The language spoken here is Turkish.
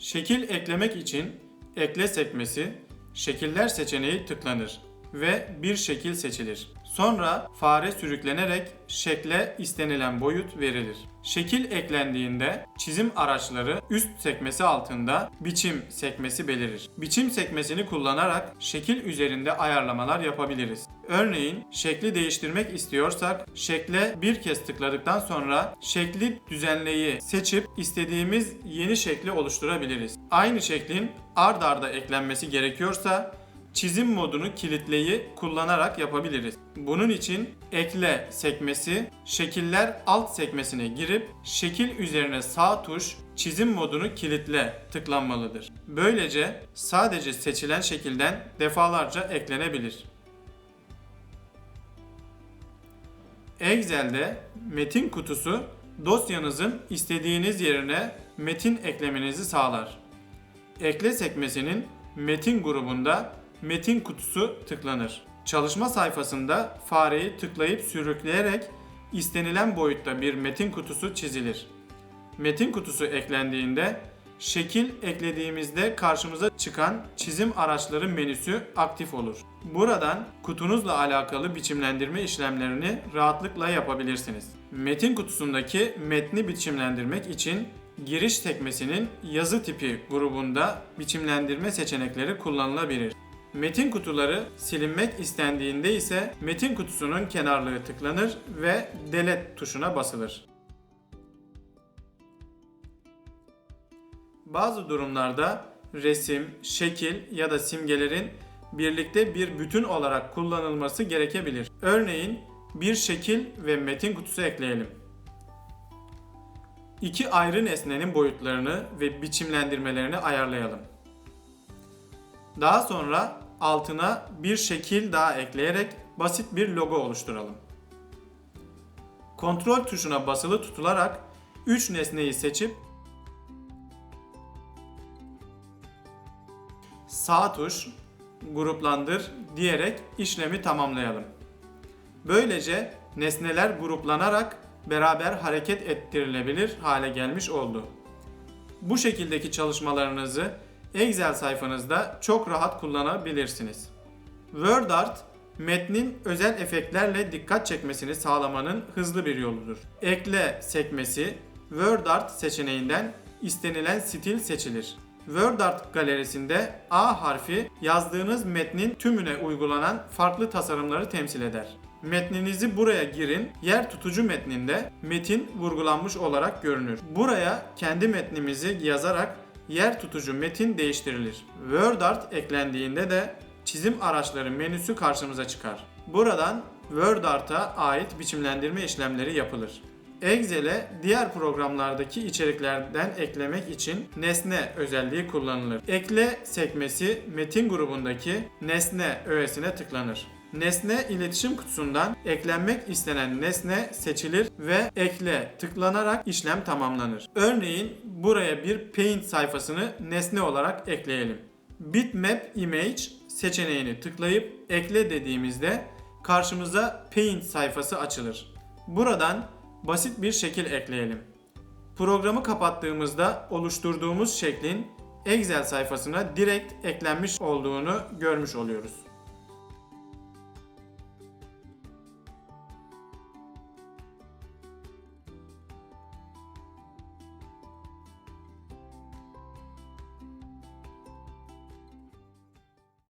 Şekil eklemek için ekle sekmesi, şekiller seçeneği tıklanır ve bir şekil seçilir. Sonra fare sürüklenerek şekle istenilen boyut verilir. Şekil eklendiğinde çizim araçları üst sekmesi altında biçim sekmesi belirir. Biçim sekmesini kullanarak şekil üzerinde ayarlamalar yapabiliriz. Örneğin şekli değiştirmek istiyorsak şekle bir kez tıkladıktan sonra şekli düzenleyi seçip istediğimiz yeni şekli oluşturabiliriz. Aynı şeklin ard arda eklenmesi gerekiyorsa çizim modunu kilitleyi kullanarak yapabiliriz. Bunun için ekle sekmesi şekiller alt sekmesine girip şekil üzerine sağ tuş çizim modunu kilitle tıklanmalıdır. Böylece sadece seçilen şekilden defalarca eklenebilir. Excel'de metin kutusu dosyanızın istediğiniz yerine metin eklemenizi sağlar. Ekle sekmesinin metin grubunda metin kutusu tıklanır. Çalışma sayfasında fareyi tıklayıp sürükleyerek istenilen boyutta bir metin kutusu çizilir. Metin kutusu eklendiğinde şekil eklediğimizde karşımıza çıkan çizim araçları menüsü aktif olur. Buradan kutunuzla alakalı biçimlendirme işlemlerini rahatlıkla yapabilirsiniz. Metin kutusundaki metni biçimlendirmek için giriş sekmesinin yazı tipi grubunda biçimlendirme seçenekleri kullanılabilir. Metin kutuları silinmek istendiğinde ise metin kutusunun kenarlığı tıklanır ve delete tuşuna basılır. Bazı durumlarda resim, şekil ya da simgelerin birlikte bir bütün olarak kullanılması gerekebilir. Örneğin bir şekil ve metin kutusu ekleyelim. İki ayrı nesnenin boyutlarını ve biçimlendirmelerini ayarlayalım. Daha sonra altına bir şekil daha ekleyerek basit bir logo oluşturalım. Kontrol tuşuna basılı tutularak 3 nesneyi seçip sağ tuş gruplandır diyerek işlemi tamamlayalım. Böylece nesneler gruplanarak beraber hareket ettirilebilir hale gelmiş oldu. Bu şekildeki çalışmalarınızı Excel sayfanızda çok rahat kullanabilirsiniz. WordArt metnin özel efektlerle dikkat çekmesini sağlamanın hızlı bir yoludur. Ekle sekmesi WordArt seçeneğinden istenilen stil seçilir. WordArt galerisinde A harfi yazdığınız metnin tümüne uygulanan farklı tasarımları temsil eder. Metninizi buraya girin. Yer tutucu metninde metin vurgulanmış olarak görünür. Buraya kendi metnimizi yazarak yer tutucu metin değiştirilir. WordArt eklendiğinde de çizim araçları menüsü karşımıza çıkar. Buradan WordArt'a ait biçimlendirme işlemleri yapılır. Excel'e diğer programlardaki içeriklerden eklemek için nesne özelliği kullanılır. Ekle sekmesi metin grubundaki nesne öğesine tıklanır. Nesne iletişim kutusundan eklenmek istenen nesne seçilir ve ekle tıklanarak işlem tamamlanır. Örneğin buraya bir paint sayfasını nesne olarak ekleyelim. Bitmap image seçeneğini tıklayıp ekle dediğimizde karşımıza paint sayfası açılır. Buradan basit bir şekil ekleyelim. Programı kapattığımızda oluşturduğumuz şeklin Excel sayfasına direkt eklenmiş olduğunu görmüş oluyoruz.